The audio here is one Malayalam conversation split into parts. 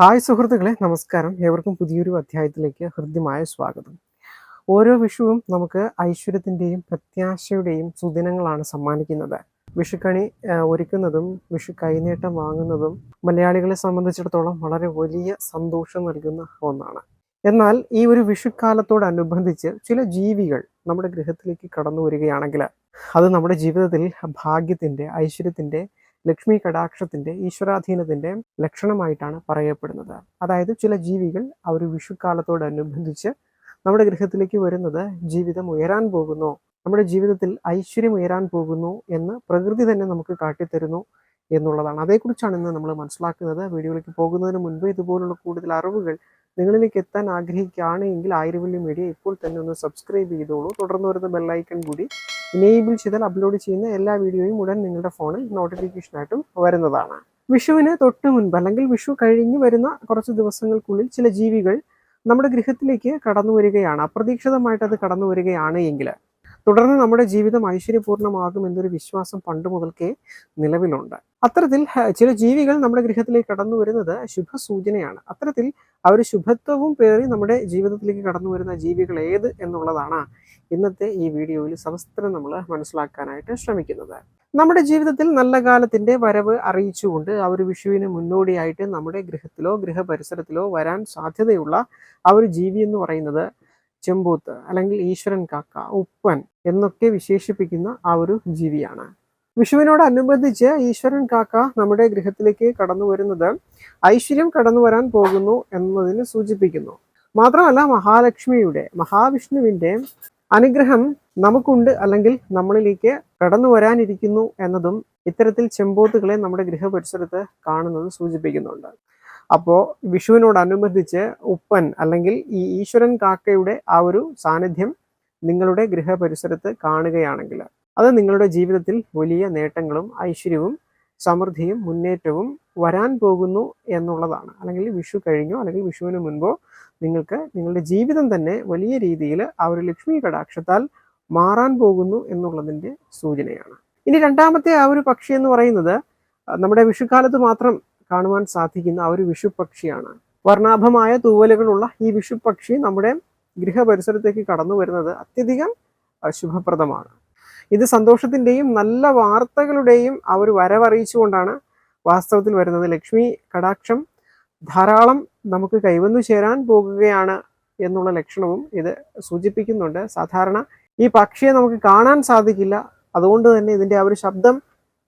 ഹായ് സുഹൃത്തുക്കളെ നമസ്കാരം. ഏവർക്കും പുതിയൊരു അധ്യായത്തിലേക്ക് ഹൃദ്യമായ സ്വാഗതം. ഓരോ വിഷുവും നമുക്ക് ഐശ്വര്യത്തിന്റെയും പ്രത്യാശയുടെയും സുദിനങ്ങളാണ് സമ്മാനിക്കുന്നത്. വിഷുക്കണി ഒരുക്കുന്നതും വിഷു കൈനീട്ടം വാങ്ങുന്നതും മലയാളികളെ സംബന്ധിച്ചിടത്തോളം വളരെ വലിയ സന്തോഷം നൽകുന്ന ഒന്നാണ്. എന്നാൽ ഈ ഒരു വിഷുക്കാലത്തോടനുബന്ധിച്ച് ചില ജീവികൾ നമ്മുടെ ഗൃഹത്തിലേക്ക് കടന്നു വരികയാണെങ്കിൽ അത് നമ്മുടെ ജീവിതത്തിൽ ഭാഗ്യത്തിന്റെ ഐശ്വര്യത്തിന്റെ ലക്ഷ്മി കടാക്ഷത്തിന്റെ ഈശ്വരാധീനത്തിന്റെ ലക്ഷണമായിട്ടാണ് പറയപ്പെടുന്നത്. അതായത് ചില ജീവികൾ ഒരു വിഷുക്കാലത്തോടനുബന്ധിച്ച് നമ്മുടെ ഗൃഹത്തിലേക്ക് വരുന്നത് ജീവിതം ഉയരാൻ പോകുന്നു. നമ്മുടെ ജീവിതത്തിൽ ഐശ്വര്യം ഉയരാൻ പോകുന്നു എന്ന് പ്രകൃതി തന്നെ നമുക്ക് കാട്ടിത്തരുന്നു എന്നുള്ളതാണ്. അതേക്കുറിച്ചാണ് ഇന്ന് നമ്മൾ മനസ്സിലാക്കുന്നത്. വീഡിയോയിലേക്ക് പോകുന്നതിന് മുൻപ് ഇതുപോലുള്ള കൂടുതൽ അറിവുകൾ നിങ്ങളിലേക്ക് എത്താൻ ആഗ്രഹിക്കുകയാണ് എങ്കിൽ ആയിരവല്ലി മീഡിയ ഇപ്പോൾ തന്നെ ഒന്ന് സബ്സ്ക്രൈബ് ചെയ്തോളൂ. തുടർന്ന് വരുന്ന ബെല്ലൈക്കൺ കൂടി ഇനേബിൾ ചെയ്താൽ അപ്ലോഡ് ചെയ്യുന്ന എല്ലാ വീഡിയോയും ഉടൻ നിങ്ങളുടെ ഫോണിൽ നോട്ടിഫിക്കേഷനായിട്ടും വരുന്നതാണ്. വിഷുവിന് തൊട്ട് മുൻപ് അല്ലെങ്കിൽ വിഷു കഴിഞ്ഞ് വരുന്ന കുറച്ച് ദിവസങ്ങൾക്കുള്ളിൽ ചില ജീവികൾ നമ്മുടെ ഗൃഹത്തിലേക്ക് കടന്നു വരികയാണ്. അപ്രതീക്ഷിതമായിട്ട് അത് കടന്നു വരികയാണ് എങ്കിൽ തുടർന്ന് നമ്മുടെ ജീവിതം ഐശ്വര്യപൂർണമാകും എന്നൊരു വിശ്വാസം പണ്ട് മുതൽക്കേ നിലവിലുണ്ട്. അത്തരത്തിൽ ചില ജീവികൾ നമ്മുടെ ഗൃഹത്തിലേക്ക് കടന്നു വരുന്നത് ശുഭസൂചനയാണ്. അത്തരത്തിൽ അവർ ശുഭത്വവും പേറി നമ്മുടെ ജീവിതത്തിലേക്ക് കടന്നു വരുന്ന ജീവികൾ ഏത് എന്നുള്ളതാണ് ഇന്നത്തെ ഈ വീഡിയോയിൽ സമസ്തരം നമ്മൾ മനസ്സിലാക്കാനായിട്ട് ശ്രമിക്കുന്നത്. നമ്മുടെ ജീവിതത്തിൽ നല്ല കാലത്തിന്റെ വരവ് അറിയിച്ചുകൊണ്ട് ആ ഒരു വിഷുവിന് മുന്നോടിയായിട്ട് നമ്മുടെ ഗൃഹത്തിലോ ഗൃഹപരിസരത്തിലോ വരാൻ സാധ്യതയുള്ള ആ ഒരു ജീവി എന്ന് പറയുന്നത് ചെമ്പൂത്ത് അല്ലെങ്കിൽ ഈശ്വരൻ കാക്ക ഉപ്പൻ എന്നൊക്കെ വിശേഷിപ്പിക്കുന്ന ആ ഒരു ജീവിയാണ്. വിഷുവിനോടനുബന്ധിച്ച് ഈശ്വരൻ കാക്ക നമ്മുടെ ഗൃഹത്തിലേക്ക് കടന്നു വരുന്നത് ഐശ്വര്യം കടന്നു വരാൻ പോകുന്നു എന്നതിന് സൂചിപ്പിക്കുന്നു. മാത്രമല്ല മഹാലക്ഷ്മിയുടെ മഹാവിഷ്ണുവിന്റെ അനുഗ്രഹം നമുക്കുണ്ട് അല്ലെങ്കിൽ നമ്മളിലേക്ക് കടന്നു വരാനിരിക്കുന്നു എന്നതും ഇത്തരത്തിൽ ചെമ്പോത്തുകളെ നമ്മുടെ ഗൃഹപരിസരത്ത് കാണുന്നത് സൂചിപ്പിക്കുന്നുണ്ട്. അപ്പോൾ വിഷുവിനോടനുബന്ധിച്ച് ഉപ്പൻ അല്ലെങ്കിൽ ഈ ഈശ്വരൻ കാക്കയുടെ ആ ഒരു സാന്നിധ്യം നിങ്ങളുടെ ഗൃഹപരിസരത്ത് കാണുകയാണെങ്കിൽ അത് നിങ്ങളുടെ ജീവിതത്തിൽ വലിയ നേട്ടങ്ങളും ഐശ്വര്യവും സമൃദ്ധിയും മുന്നേറ്റവും വരാൻ പോകുന്നു എന്നുള്ളതാണ്. അല്ലെങ്കിൽ വിഷു കഴിഞ്ഞോ അല്ലെങ്കിൽ വിഷുവിന് മുൻപോ നിങ്ങൾക്ക് നിങ്ങളുടെ ജീവിതം തന്നെ വലിയ രീതിയിൽ ആ ഒരു ലക്ഷ്മി കടാക്ഷത്താൽ മാറാൻ പോകുന്നു എന്നുള്ളതിന്റെ സൂചനയാണ്. ഇനി രണ്ടാമത്തെ ആ ഒരു പക്ഷി എന്ന് പറയുന്നത് നമ്മുടെ വിഷുക്കാലത്ത് മാത്രം കാണുവാൻ സാധിക്കുന്ന ആ ഒരു വിഷു പക്ഷിയാണ് വർണാഭമായ തൂവലുകളുള്ള ഈ വിഷു പക്ഷി നമ്മുടെ ഗൃഹപരിസരത്തേക്ക് കടന്നു വരുന്നത് അത്യധികം ശുഭപ്രദമാണ്. ഇത് സന്തോഷത്തിന്റെയും നല്ല വാർത്തകളുടെയും ഒരു വരവറിയിച്ചുകൊണ്ടാണ് വാസ്തവത്തിൽ വരുന്നത്. ലക്ഷ്മി കടാക്ഷം ധാരാളം നമുക്ക് കൈവന്നു ചേരാൻ പോകുകയാണ് എന്നുള്ള ലക്ഷണവും ഇത് സൂചിപ്പിക്കുന്നുണ്ട്. സാധാരണ ഈ പക്ഷിയെ നമുക്ക് കാണാൻ സാധിക്കില്ല. അതുകൊണ്ട് തന്നെ ഇതിന്റെ ആ ഒരു ശബ്ദം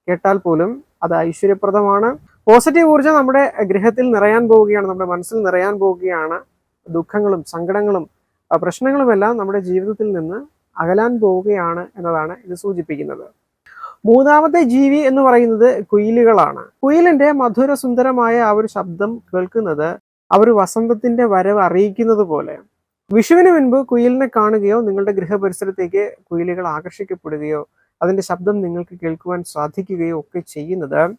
കേട്ടാൽ പോലും അത് ഐശ്വര്യപ്രദമാണ്. പോസിറ്റീവ് ഊർജം നമ്മുടെ ഗൃഹത്തിൽ നിറയാൻ പോവുകയാണ് നമ്മുടെ മനസ്സിൽ നിറയാൻ പോവുകയാണ്. ദുഃഖങ്ങളും സങ്കടങ്ങളും പ്രശ്നങ്ങളുമെല്ലാം നമ്മുടെ ജീവിതത്തിൽ നിന്ന് അകലാൻ പോവുകയാണ് എന്നതാണ് ഇത് സൂചിപ്പിക്കുന്നത്. മൂന്നാമത്തെ ജീവി എന്ന് പറയുന്നത് കുയിലുകളാണ്. കുയിലിന്റെ മധുര സുന്ദരമായ ആ ഒരു ശബ്ദം കേൾക്കുന്നത് അവർ വസന്തത്തിന്റെ വരവ് അറിയിക്കുന്നത് പോലെ. വിഷുവിന് മുൻപ് കുയിലിനെ കാണുകയോ നിങ്ങളുടെ ഗൃഹപരിസരത്തേക്ക് കുയിലുകൾ ആകർഷിക്കപ്പെടുകയോ അതിന്റെ ശബ്ദം നിങ്ങൾക്ക് കേൾക്കുവാൻ സാധിക്കുകയോ ഒക്കെ ചെയ്യുന്നത്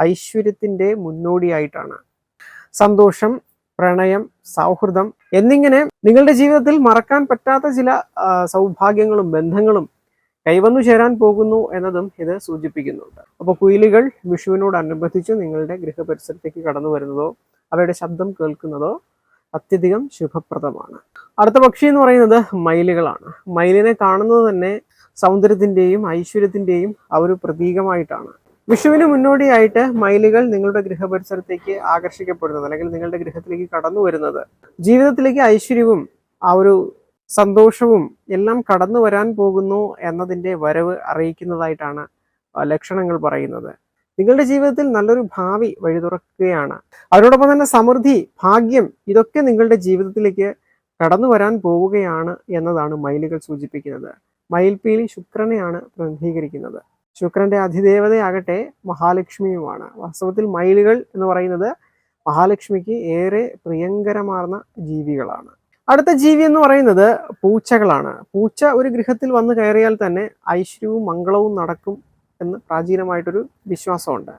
ഐശ്വര്യത്തിന്റെ മുന്നോടിയായിട്ടാണ്. സന്തോഷം പ്രണയം സൗഹൃദം എന്നിങ്ങനെ നിങ്ങളുടെ ജീവിതത്തിൽ മറക്കാൻ പറ്റാത്ത ചില സൗഭാഗ്യങ്ങളും ബന്ധങ്ങളും കൈവന്നു ചേരാൻ പോകുന്നു എന്നതും ഇത് സൂചിപ്പിക്കുന്നുണ്ട്. അപ്പോൾ കുയിലുകൾ വിഷുവിനോടനുബന്ധിച്ച് നിങ്ങളുടെ ഗൃഹപരിസരത്തേക്ക് കടന്നു വരുന്നതോ അവയുടെ ശബ്ദം കേൾക്കുന്നതോ അത്യധികം ശുഭപ്രദമാണ്. അടുത്ത പക്ഷി എന്ന് പറയുന്നത് മയിലുകളാണ്. മയിലിനെ കാണുന്നത് തന്നെ സൗന്ദര്യത്തിന്റെയും ഐശ്വര്യത്തിന്റെയും ആ ഒരു പ്രതീകമായിട്ടാണ്. വിഷുവിന് മുന്നോടിയായിട്ട് മയിലുകൾ നിങ്ങളുടെ ഗൃഹപരിസരത്തേക്ക് ആകർഷിക്കപ്പെടുന്നത് അല്ലെങ്കിൽ നിങ്ങളുടെ ഗൃഹത്തിലേക്ക് കടന്നു വരുന്നത്. ജീവിതത്തിലേക്ക് ഐശ്വര്യവും ആ ഒരു സന്തോഷവും എല്ലാം കടന്നു വരാൻ പോകുന്നു എന്നതിന്റെ വരവ് അറിയിക്കുന്നതായിട്ടാണ് ലക്ഷണങ്ങൾ പറയുന്നത്. നിങ്ങളുടെ ജീവിതത്തിൽ നല്ലൊരു ഭാവി വഴി തുറക്കുകയാണ് അവരോടൊപ്പം തന്നെ സമൃദ്ധി ഭാഗ്യം ഇതൊക്കെ നിങ്ങളുടെ ജീവിതത്തിലേക്ക് കടന്നു വരാൻ പോവുകയാണ് എന്നതാണ് മയിലുകൾ സൂചിപ്പിക്കുന്നത്. മയിൽപീലി ശുക്രനെയാണ് പ്രതിനിധീകരിക്കുന്നത്. ശുക്രന്റെ അതിദേവതയാകട്ടെ മഹാലക്ഷ്മിയുമാണ്. വാസ്തവത്തിൽ മയിലുകൾ എന്ന് പറയുന്നത് മഹാലക്ഷ്മിക്ക് ഏറെ പ്രിയങ്കരമാർന്ന ജീവികളാണ്. അടുത്ത ജീവി എന്ന് പറയുന്നത് പൂച്ചകളാണ്. പൂച്ച ഒരു ഗൃഹത്തിൽ വന്നു കയറിയാൽ തന്നെ ഐശ്വര്യവും മംഗളവും നടക്കും എന്ന് പ്രാചീനമായിട്ടൊരു വിശ്വാസമുണ്ട്.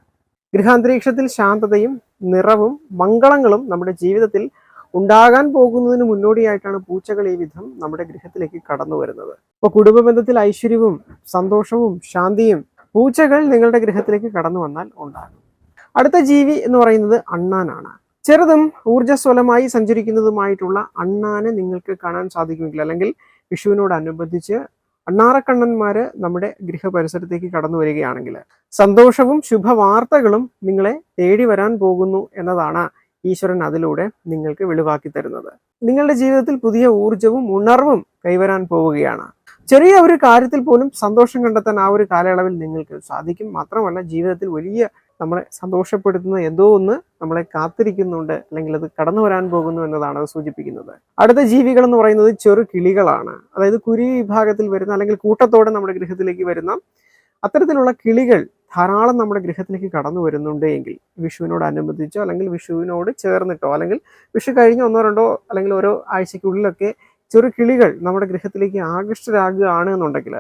ഗൃഹാന്തരീക്ഷത്തിൽ ശാന്തതയും നിറവും മംഗളങ്ങളും നമ്മുടെ ജീവിതത്തിൽ ഉണ്ടാകാൻ പോകുന്നതിന് മുന്നോടിയായിട്ടാണ് പൂച്ചകൾ ഈ വിധം നമ്മുടെ ഗൃഹത്തിലേക്ക് കടന്നു വരുന്നത്. അപ്പോൾ കുടുംബ ബന്ധത്തിൽ ഐശ്വര്യവും സന്തോഷവും ശാന്തിയും പൂച്ചകൾ നിങ്ങളുടെ ഗൃഹത്തിലേക്ക് കടന്നു വന്നാൽ ഉണ്ടാകും. അടുത്ത ജീവി എന്ന് പറയുന്നത് അണ്ണാനാണ്. ചെറുതും ഊർജസ്വലമായി സഞ്ചരിക്കുന്നതുമായിട്ടുള്ള അണ്ണാനെ നിങ്ങൾക്ക് കാണാൻ സാധിക്കുമെങ്കിൽ അല്ലെങ്കിൽ വിഷുവിനോടനുബന്ധിച്ച് അണ്ണാറക്കണ്ണന്മാര് നമ്മുടെ ഗൃഹപരിസരത്തേക്ക് കടന്നു വരികയാണെങ്കിൽ സന്തോഷവും ശുഭവാർത്തകളും നിങ്ങളെ തേടി വരാൻ പോകുന്നു എന്നതാണ് ഈശ്വരൻ അതിലൂടെ നിങ്ങൾക്ക് വെളിവാക്കി തരുന്നത്. നിങ്ങളുടെ ജീവിതത്തിൽ പുതിയ ഊർജവും ഉണർവും കൈവരാൻ പോവുകയാണ്. ചെറിയ ഒരു കാര്യത്തിൽ പോലും സന്തോഷം കണ്ടെത്താൻ ആ ഒരു കാലയളവിൽ നിങ്ങൾക്ക് സാധിക്കും. മാത്രമല്ല ജീവിതത്തിൽ വലിയ നമ്മളെ സന്തോഷപ്പെടുത്തുന്ന എന്തോ ഒന്ന് നമ്മളെ കാത്തിരിക്കുന്നുണ്ട് അല്ലെങ്കിൽ അത് കടന്നു വരാൻ പോകുന്നു എന്നതാണ് അത് സൂചിപ്പിക്കുന്നത്. അടുത്ത ജീവികൾ എന്ന് പറയുന്നത് ചെറു കിളികളാണ്. അതായത് കുരി വിഭാഗത്തിൽ വരുന്ന അല്ലെങ്കിൽ കൂട്ടത്തോടെ നമ്മുടെ ഗൃഹത്തിലേക്ക് വരുന്ന അത്തരത്തിലുള്ള കിളികൾ ധാരാളം നമ്മുടെ ഗൃഹത്തിലേക്ക് കടന്നു വരുന്നുണ്ട് എങ്കിൽ വിഷുവിനോടനുബന്ധിച്ചോ അല്ലെങ്കിൽ വിഷുവിനോട് ചേർന്നിട്ടോ അല്ലെങ്കിൽ വിഷു കഴിഞ്ഞ ഒന്നോ രണ്ടോ അല്ലെങ്കിൽ ഓരോ ആഴ്ചയ്ക്കുള്ളിലൊക്കെ ചെറു കിളികൾ നമ്മുടെ ഗൃഹത്തിലേക്ക് ആകൃഷ്ടരാകുകയാണ് എന്നുണ്ടെങ്കിൽ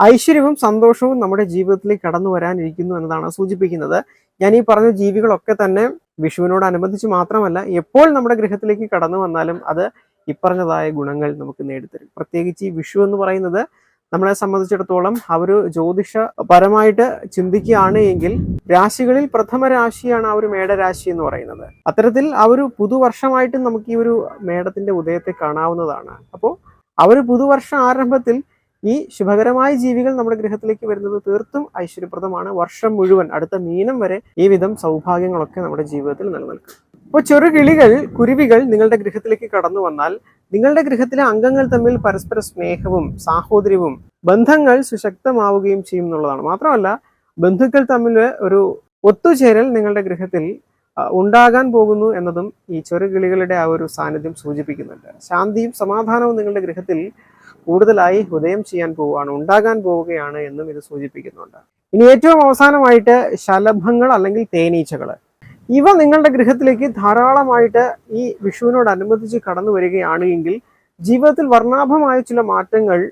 ഐശ്വര്യവും സന്തോഷവും നമ്മുടെ ജീവിതത്തിലേക്ക് കടന്നു വരാനിരിക്കുന്നു എന്നതാണ് സൂചിപ്പിക്കുന്നത്. ഞാൻ ഈ പറഞ്ഞ ജീവികളൊക്കെ തന്നെ വിഷുവിനോടനുബന്ധിച്ച് മാത്രമല്ല എപ്പോൾ നമ്മുടെ ഗൃഹത്തിലേക്ക് കടന്നു വന്നാലും അത് ഇപ്പറഞ്ഞതായ ഗുണങ്ങൾ നമുക്ക് നേടിത്തരും. പ്രത്യേകിച്ച് ഈ വിഷു എന്ന് പറയുന്നത് നമ്മളെ സംബന്ധിച്ചിടത്തോളം അവർ ജ്യോതിഷ ജ്യോതിഷപരമായിട്ട് ചിന്തിക്കുകയാണ് എങ്കിൽ രാശികളിൽ പ്രഥമ രാശിയാണ് ആ ഒരു മേടരാശി എന്ന് പറയുന്നത്. അത്തരത്തിൽ ആ ഒരു പുതുവർഷമായിട്ട് നമുക്ക് ഈ ഒരു മേടത്തിന്റെ ഉദയത്തെ കാണാവുന്നതാണ്. അപ്പോൾ ആ ഒരു പുതുവർഷ ആരംഭത്തിൽ ഈ ശുഭകരമായ ജീവികൾ നമ്മുടെ ഗ്രഹത്തിലേക്ക് വരുന്നത് തീർത്തും ഐശ്വര്യപ്രദമാണ്. വർഷം മുഴുവൻ അടുത്ത മീനം വരെ ഈ വിധം സൗഭാഗ്യങ്ങളൊക്കെ നമ്മുടെ ജീവിതത്തിൽ നിലനിൽക്കും. അപ്പോൾ ചെറു കിളികൾ കുരുവികൾ നിങ്ങളുടെ ഗൃഹത്തിലേക്ക് കടന്നു വന്നാൽ നിങ്ങളുടെ ഗൃഹത്തിലെ അംഗങ്ങൾ തമ്മിൽ പരസ്പര സ്നേഹവും സാഹോദര്യവും ബന്ധങ്ങൾ സുശക്തമാവുകയും ചെയ്യും എന്നുള്ളതാണ്. മാത്രമല്ല ബന്ധുക്കൾ തമ്മിൽ ഒരു ഒത്തുചേരൽ നിങ്ങളുടെ ഗൃഹത്തിൽ ഉണ്ടാകാൻ പോകുന്നു എന്നതും ഈ ചെറുകിളികളുടെ ആ ഒരു സാന്നിധ്യം സൂചിപ്പിക്കുന്നുണ്ട്. ശാന്തിയും സമാധാനവും നിങ്ങളുടെ ഗൃഹത്തിൽ കൂടുതലായി ഹൃദയം ചെയ്യാൻ പോവുകയാണ് ഉണ്ടാകാൻ പോവുകയാണ് എന്നും ഇത് സൂചിപ്പിക്കുന്നുണ്ട്. ഇനി ഏറ്റവും അവസാനമായിട്ട് ശലഭങ്ങൾ അല്ലെങ്കിൽ തേനീച്ചകൾ. ഇവ നിങ്ങളുടെ ഗൃഹത്തിലേക്ക് ധാരാളമായിട്ട് ഈ വിഷുവിനോടനുബന്ധിച്ച് കടന്നു വരികയാണ് എങ്കിൽ ജീവിതത്തിൽ വർണാഭമായ ചില മാറ്റങ്ങൾ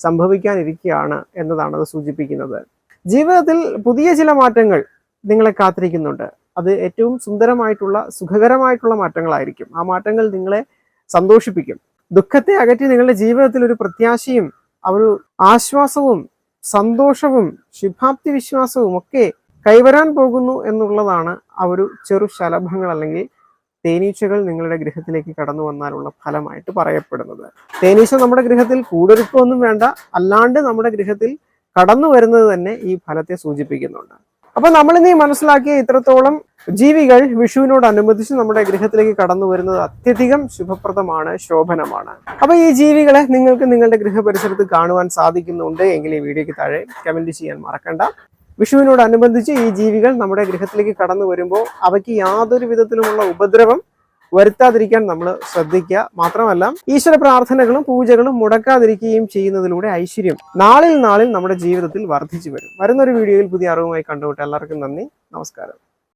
സംഭവിക്കാനിരിക്കുകയാണ് എന്നതാണ് അത് സൂചിപ്പിക്കുന്നത്. ജീവിതത്തിൽ പുതിയ ചില മാറ്റങ്ങൾ നിങ്ങളെ കാത്തിരിക്കുന്നുണ്ട്. അത് ഏറ്റവും സുന്ദരമായിട്ടുള്ള സുഖകരമായിട്ടുള്ള മാറ്റങ്ങളായിരിക്കും. ആ മാറ്റങ്ങൾ നിങ്ങളെ സന്തോഷിപ്പിക്കും. ദുഃഖത്തെ അകറ്റി നിങ്ങളുടെ ജീവിതത്തിൽ ഒരു പ്രത്യാശയും ഒരു ആശ്വാസവും സന്തോഷവും ശുഭാപ്തി വിശ്വാസവും ഒക്കെ കൈവരാൻ പോകുന്നു എന്നുള്ളതാണ് ആ ഒരു ചെറു ശലഭങ്ങൾ അല്ലെങ്കിൽ തേനീച്ചകൾ നിങ്ങളുടെ ഗൃഹത്തിലേക്ക് കടന്നു വന്നാലുള്ള ഫലമായിട്ട് പറയപ്പെടുന്നത്. തേനീച്ച നമ്മുടെ ഗൃഹത്തിൽ കൂടൊരുക്കൊന്നും വേണ്ട. അല്ലാണ്ട് നമ്മുടെ ഗൃഹത്തിൽ കടന്നു വരുന്നത് തന്നെ ഈ ഫലത്തെ സൂചിപ്പിക്കുന്നുണ്ട്. അപ്പൊ നമ്മൾ ഇനി മനസ്സിലാക്കിയ ഇത്രത്തോളം ജീവികൾ വിഷുവിനോടനുബന്ധിച്ച് നമ്മുടെ ഗൃഹത്തിലേക്ക് കടന്നു വരുന്നത് അത്യധികം ശുഭപ്രദമാണ് ശോഭനമാണ്. അപ്പൊ ഈ ജീവികളെ നിങ്ങൾക്ക് നിങ്ങളുടെ ഗൃഹപരിസരത്ത് കാണുവാൻ സാധിക്കുന്നുണ്ട് എങ്കിൽ ഈ വീഡിയോയ്ക്ക് താഴെ കമന്റ് ചെയ്യാൻ മറക്കണ്ട. വിഷുവിനോടനുബന്ധിച്ച് ഈ ജീവികൾ നമ്മുടെ ഗൃഹത്തിലേക്ക് കടന്നു വരുമ്പോൾ അവയ്ക്ക് യാതൊരു വിധത്തിലുമുള്ള ഉപദ്രവം വരുത്താതിരിക്കാൻ നമ്മൾ ശ്രദ്ധിക്കുക. മാത്രമല്ല ഈശ്വര പ്രാർത്ഥനകളും പൂജകളും മുടക്കാതിരിക്കുകയും ചെയ്യുന്നതിലൂടെ ഐശ്വര്യം നാളിൽ നാളിൽ നമ്മുടെ ജീവിതത്തിൽ വർദ്ധിച്ചു വരും. വരുന്നൊരു വീഡിയോയിൽ പുതിയ അറിവുമായി കണ്ടുപോട്ടെ എല്ലാവർക്കും നന്ദി. നമസ്കാരം.